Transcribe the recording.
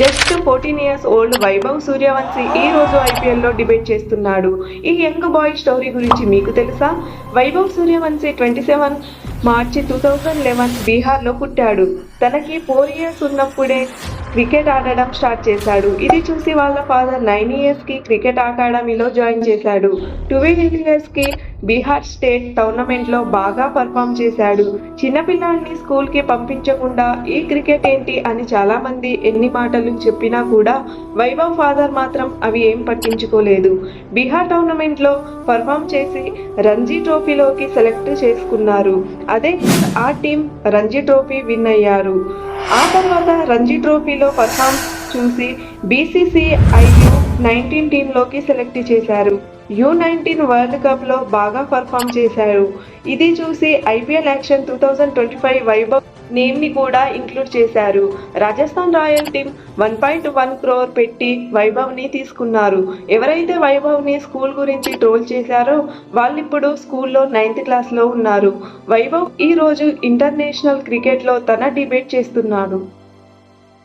Just fourteen years old Vaibhav Suryavanshi ఈ రోజు ఐపీఎల్లో డిబేట్ చేస్తున్నాడు. ఈ యంగ్ బాయ్ స్టోరీ గురించి మీకు తెలుసా? Vaibhav Suryavanshi twenty seven March two thousand eleven బీహార్లో పుట్టాడు. తనకి ఫోర్ ఇయర్స్ ఉన్నప్పుడే క్రికెట్ ఆడడం స్టార్ట్ చేశాడు. ఇది చూసి వాళ్ళ ఫాదర్ నైన్ ఇయర్స్కి క్రికెట్ అకాడమీలో జాయిన్ చేశాడు. ట్వెల్వ్ ఇయర్స్కి బీహార్ స్టేట్ టోర్నమెంట్లో బాగా పర్ఫామ్ చేశాడు. చిన్నపిల్లాడిని స్కూల్కి పంపించకుండా ఈ క్రికెట్ ఏంటి అని చాలామంది ఎన్ని మాటలు చెప్పినా కూడా వైభవ్ ఫాదర్ మాత్రం అవి ఏం పట్టించుకోలేదు. బీహార్ టోర్నమెంట్లో పర్ఫామ్ చేసి రంజీ ట్రోఫీలోకి సెలెక్ట్ చేసుకున్నారు. అదే ఆ టీం రంజీ ట్రోఫీ విన్ అయ్యారు. ఆ తర్వాత రంజీ ట్రోఫీలో పర్ఫామ్ చూసి బీసీసీఐయు నైన్టీన్ టీంలోకి సెలెక్ట్ చేశారు. యూ నైన్టీన్ వరల్డ్ కప్లో బాగా పర్ఫామ్ చేశారు. ఇది చూసి IPL auction two thousand twenty five Vaibhav నేమ్ని కూడా ఇంక్లూడ్ చేశారు. Rajasthan Royal team one point one crore పెట్టి వైభవ్ని తీసుకున్నారు. ఎవరైతే వైభవ్ని స్కూల్ గురించి ట్రోల్ చేశారో వాళ్ళిప్పుడు స్కూల్లో నైన్త్ క్లాస్లో ఉన్నారు. వైభవ్ ఈ రోజు ఇంటర్నేషనల్ క్రికెట్లో తన డిబేట్ చేస్తున్నాడు.